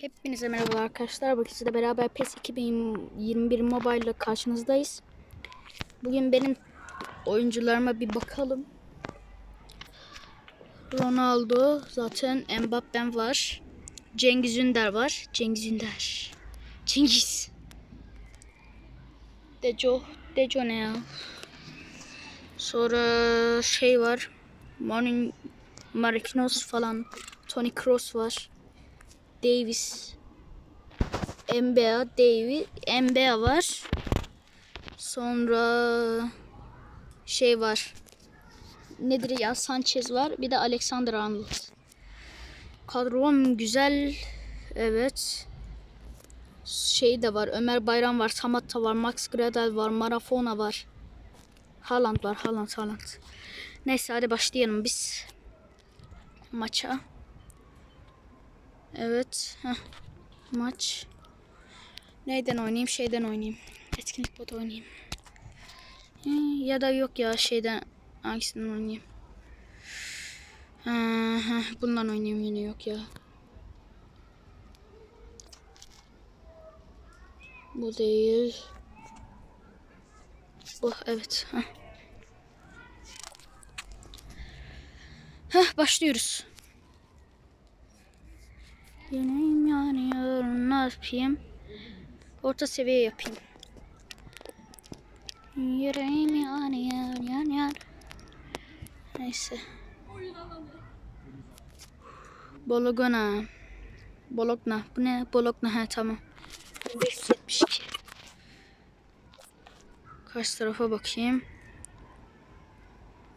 Hepinize merhaba arkadaşlar. Bugün sizle beraber PES 2021 Mobile ile karşınızdayız. Bugün benim oyuncularıma bir bakalım. Ronaldo zaten Mbappe var. Cengiz Ünder var. Cengiz Ünder. Cengiz. Dejo. Dejo ne ya? Sonra şey var. Marin Marquinhos falan. Toni Kroos var. Davis. NBA, Davis, NBA var. Sonra şey var. Nedir ya? Sanchez var. Bir de Alexander Arnold. Kadrom güzel. Evet. Şey de var. Ömer Bayram var. Samatta var. Max Gradel var. Marafona var. Haaland var. Haaland, Haaland. Neyse hadi başlayalım biz. Maça. Evet. Heh. Maç. Neyden oynayayım? Şeyden oynayayım. Etkinlik bot oynayayım. Hı, Ya da yok ya şeyden hangisinden oynayayım? Ha, bundan oynayayım yine yok ya. Bu değil. Bu evet. Heh. Heh, başlıyoruz. Yüreğim yanıyor ne yapayım? Orta seviye yapayım. Yüreğim yanıyor yanıyor. Neyse. Bologna. Bologna. Bu ne? Bologna ha tamam. 572. Karşı tarafa bakayım.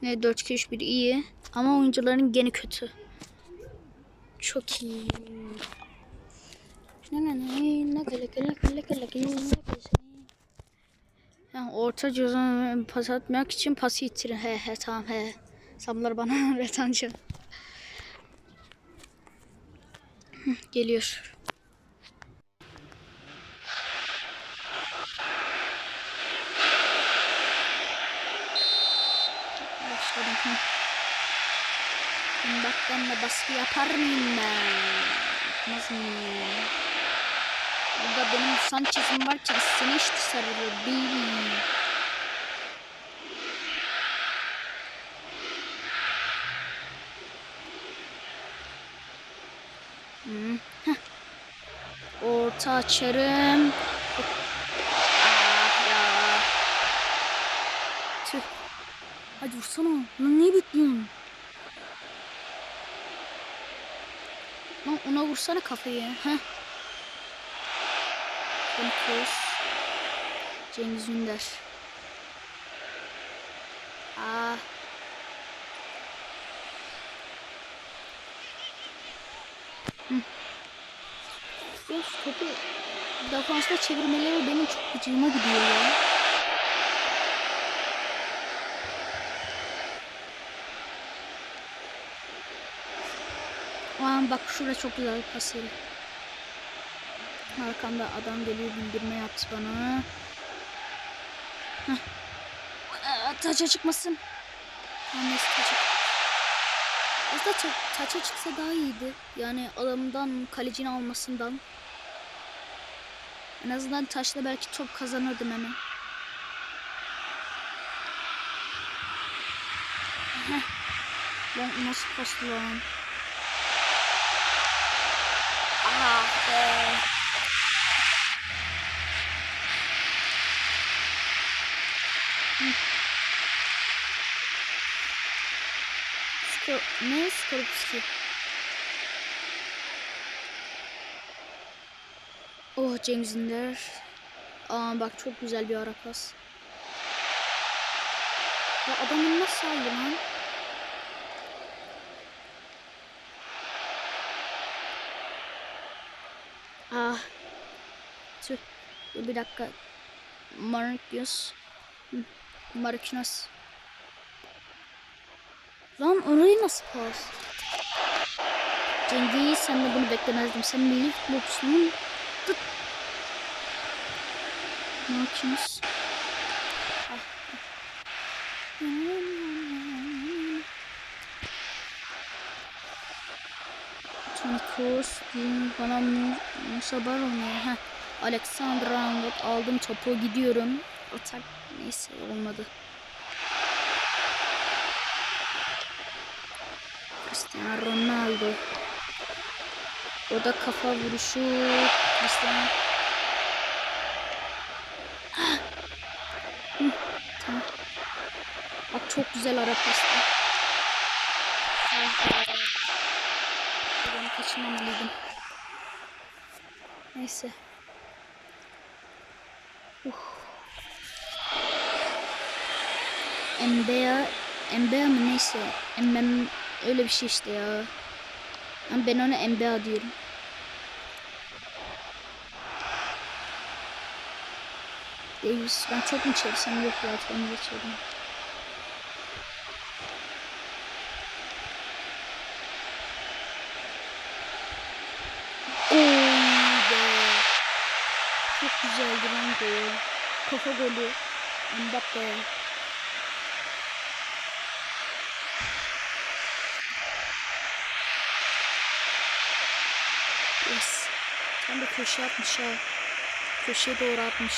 Ne 4 2 3 1 iyi ama oyuncuların gene kötü. Çok iyi. Ne ne ne ne kale kale kale kale kale ne yani orta cüzdanı pas atmak için pası ittirin. He he tamam he. Samlar bana retancı. Geliyor. Başladım. Hı. Bak ben de baskı yapar mıyım ben? Nasıl mıyım? Burada benim Sanchez'im varken seni işte sarılıyor baby. Hmm. Orta açarım. Ah. Hadi vursana. Lan niye bekliyorsun? Lan ona vursana kafayı. Heh. Kroos. Cengiz Ünder. Aa. Hı. Şu topu defansta çevirmeleri benim çok gıcığıma gidiyor ya. Aa, bak şurada çok güzel bir. Arkamda adam geliyor bildirme yaptı bana. Taça çıkmasın. Neyse taça. Aslında ta- taça çıksa daha iyiydi. Yani adamdan kalecini almasından. En azından taşla belki top kazanırdım hemen. Heh. Lan nasıl pastı lan? Ah be. Skor ne? Skorupski. Oh James Inder. Aa bak çok güzel bir ara pas. Ya adamın nasıl aldı lan? Ah. Tüh. Dur bir dakika. Marquinhos. Marquinhos. Lan orayı nasıl pas? Cengiz sen de bunu beklemezdim. Sen milli futbolcusun. Tut. Marquinhos. Ah. Toni Kroos, bana Mu- Musa ya. Heh. Alexander Arnold aldım topu gidiyorum. Atak neyse olmadı. Cristiano Ronaldo. O da kafa vuruşu. Cristiano. Ah! Bak çok güzel ara pasta. Be. Ben. Neyse. Uh. Mbea, Mbea mı neyse. Mbem öyle bir şey işte ya. Ama ben ona Mbea diyorum. Davis ben çok mu çevirsem yok ya onu geçelim. Oo be. Çok gol. Kafa golü. Mbappe. Yes. Tam da köşe atmış ha. Köşeye doğru atmış.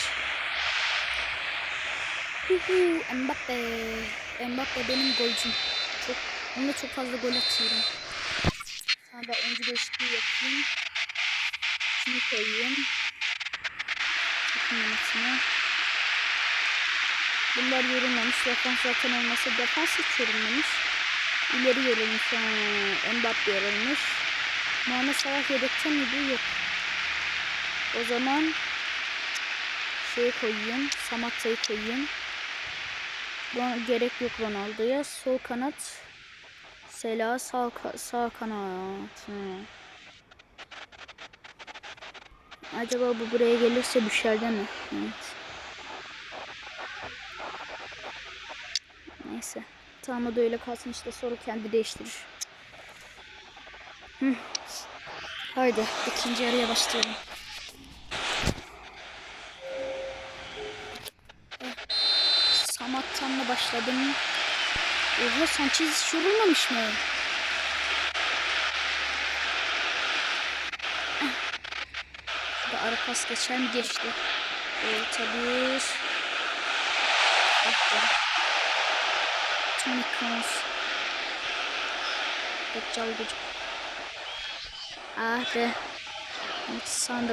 Huhu, Mbappe. Mbappe benim golcüm. Çok, onunla çok fazla gol atıyorum. Sana da oyuncu değişikliği yapayım. Şunu koyayım. Yönetimi. Bunlar yorulmamış. Defans zaten olmasa defans hiç yorulmamış. İleri yorulmuş. Mbappe yorulmuş. Muhammed Salah yedekte miydi? Yok. O zaman şey koyayım. Samatta'yı koyayım. Buna gerek yok Ronaldo'ya. Sol kanat. Sela sağ, sağ kanat. Hı. Acaba bu buraya gelirse düşer değil mi? Evet. Neyse. Tamam o da öyle kalsın işte sonra kendi değiştirir. Hı. Haydi ikinci yarıya başlayalım. Samat'tanla başladım. Oha Sanchez hiç yorulmamış mı? Ara pas geçer mi? Geçti. Orta bir. Ah be. Tony Kroos. Deccal gücü. Ah be.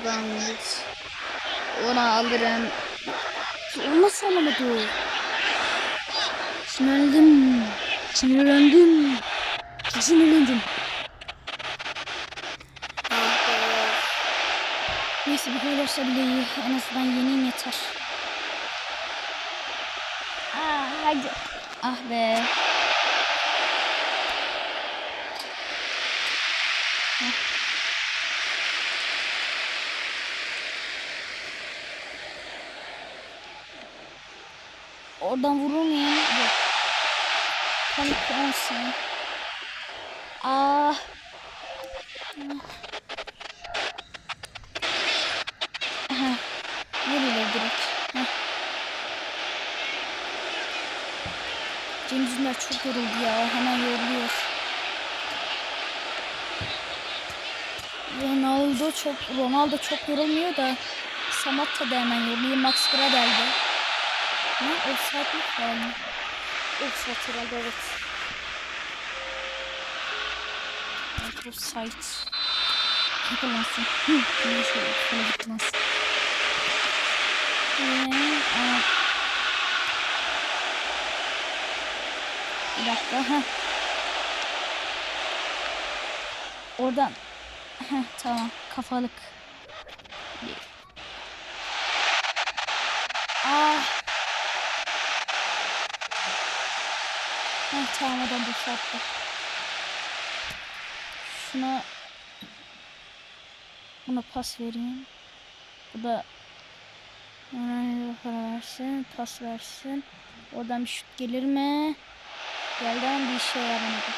Arnold. Ona alırım. O nasıl alamadı? Sinirlendim. Sinirlendim. Sinirlendim. Ah be. Neyse bir gol olsa bile iyi. En azından yeneyim yeter. Ah hadi. Ah be. Heh. Oradan vurur muyum? Yok. Panik olsun. Ah. Heh. Nereye direkt? Heh. Ünder çok yoruldu ya. Hemen yoruluyor. Ronaldo çok Ronaldo çok yorulmuyor da Samatta da hemen yoruluyor. Max Gradel de. Ne? Offside mi falan mı? Offside herhalde evet. Offside. Ne kullansın? Hı, neyse. Şöyle gitmez. Ee, Bir dakika. Heh. Oradan. Heh, tamam. Kafalık. Ah. Heh, tamam adam boşalttı. Şuna buna pas vereyim. Bu da para versin, pas versin. Oradan bir şut gelir mi? Geldi ama bir işe yaramadı.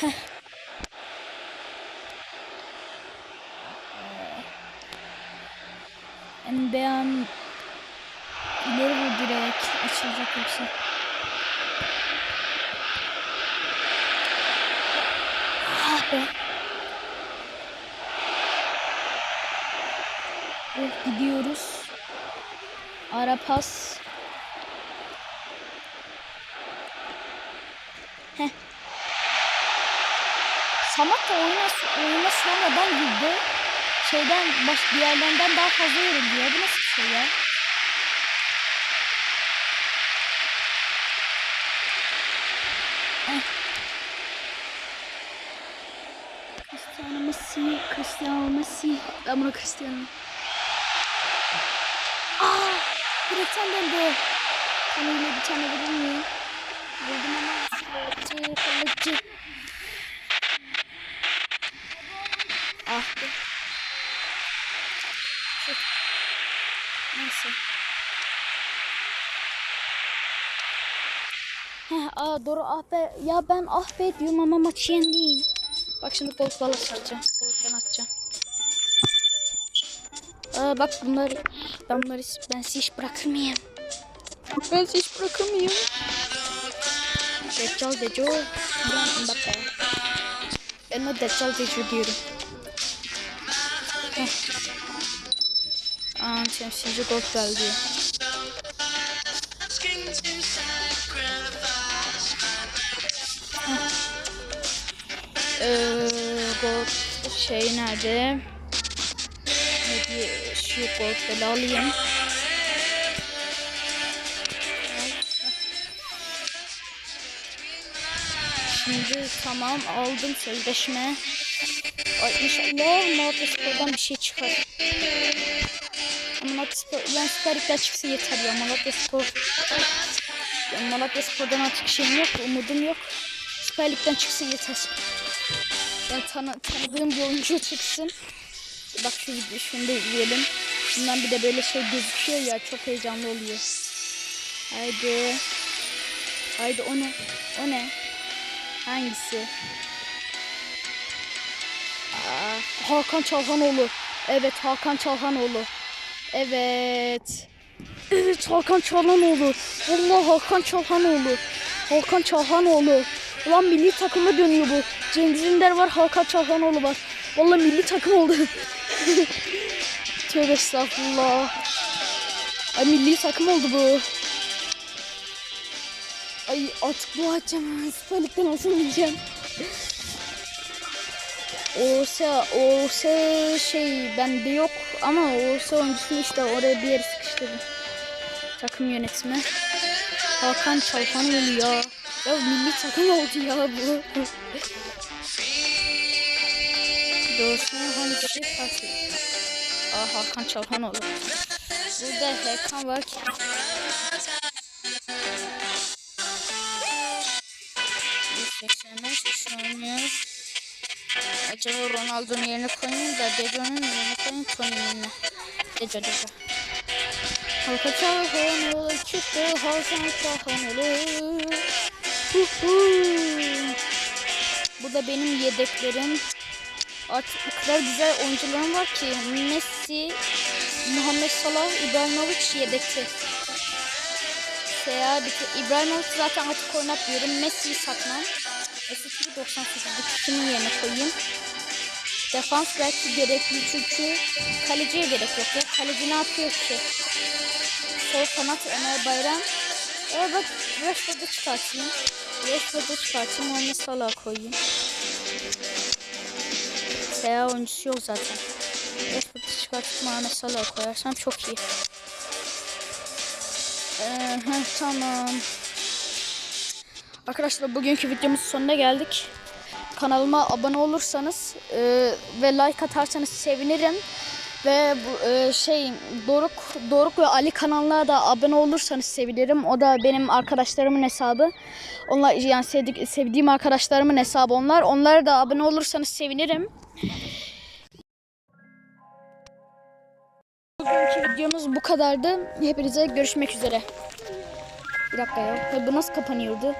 Heh. Yani beyan ileri bu direk açılacak yoksa. Ah be. Evet gidiyoruz. Ara pas. Heh. Samat da oyuna, oyuna sonradan girdi. Şeyden, baş, diğerlerinden daha fazla yoruldu ya. Bu nasıl bir şey ya? Cristiano Messi, Cristiano Messi. Ben bunu Cristiano. Aa, direkten döndü. Kanıyla bir tane verir miyim? Vurdum ama kalıcı, kalıcı. Ah be. Neyse. Aa doğru ah be. Ya ben ah be diyorum ama maçı yendim. Bak şimdi gol bala saracağım. Gol ben atacağım. Aa bak bunları ben bunları ben hiç bırakır mıyım? Ben hiç bırakır mıyım? Deccal Deco Buran Mbappe. Ben o Deccal Deco diyorum. Heh. Aa temsilci gol geldi. Ee, gol şey nerede? Hadi şu golfleri alayım. Şimdi tamam aldım sözleşme. Ay inşallah Malatya Spor'dan bir şey çıkar. Ama Malatya Spor, yani Süper Lig'den çıksın yeter ya Malatya Spor. Yani Malatya Spor'dan artık şeyim yok, umudum yok. Süper Lig'den çıksın yeter. Yani tanı, tanıdığım bir oyuncu çıksın. Bak şu video şunu da izleyelim. Bundan bir de böyle şey gözüküyor ya çok heyecanlı oluyor. Haydi. Haydi o ne? O ne? Hangisi? Aa, Hakan Çalhanoğlu. Evet Hakan Çalhanoğlu. Evet. Evet Hakan Çalhanoğlu. Allah Hakan Çalhanoğlu. Hakan Çalhanoğlu. Ulan milli takıma dönüyor bu. Cengiz Ünder var, Hakan Çalhanoğlu var. Vallahi milli takım oldu. Tövbe estağfurullah. Ay milli takım oldu bu. Ay artık bu açacağım. Süper Lig'den olsun diyeceğim. OS, OS şey bende yok ama OS oyuncusunu işte oraya bir yere sıkıştırdım. Takım yönetimi. Hakan Çalhanoğlu ya. Ya milli takım oldu ya bu. Doğrusunu hangisi farklı? Aa Hakan Çalhanoğlu. Burada Hakan var ki. Acaba Ronaldo'nun yerine koyayım da Dejo'nun yerine koyayım koyayım. Dejo Dejo. Halka Çalhanoğlu çıktı Hakan Çalhanoğlu. Bu da benim yedeklerim. Artık bu kadar güzel oyuncularım var ki Messi, Muhammed Salah, İbrahimovic yedekte. Seyahat İbrahimovic zaten artık oynatmıyorum. Messi'yi satmam. Messi 98'lik kimin yerine koyayım? Defans belki gerekli çünkü kaleciye gerek yok ya. Kaleci ne yapıyor ki? Sol kanat Ömer Bayram. Ee bak Rashford'u çıkartayım. Rashford'u çıkartayım. Muhammed Salah koyayım. Veya oyuncusu yok zaten. Rashford'u çıkartıp Muhammed Salah koyarsam çok iyi. Ee, tamam. Arkadaşlar bugünkü videomuzun sonuna geldik. Kanalıma abone olursanız e, ve like atarsanız sevinirim. Ve e, şey Doruk Doruk ve Ali kanalına da abone olursanız sevinirim. O da benim arkadaşlarımın hesabı. Onlar yani sevdik, sevdiğim arkadaşlarımın hesabı onlar. Onlara da abone olursanız sevinirim. Bugünkü videomuz bu kadardı. Hepinize görüşmek üzere. Bir dakika ya. Bu nasıl kapanıyordu?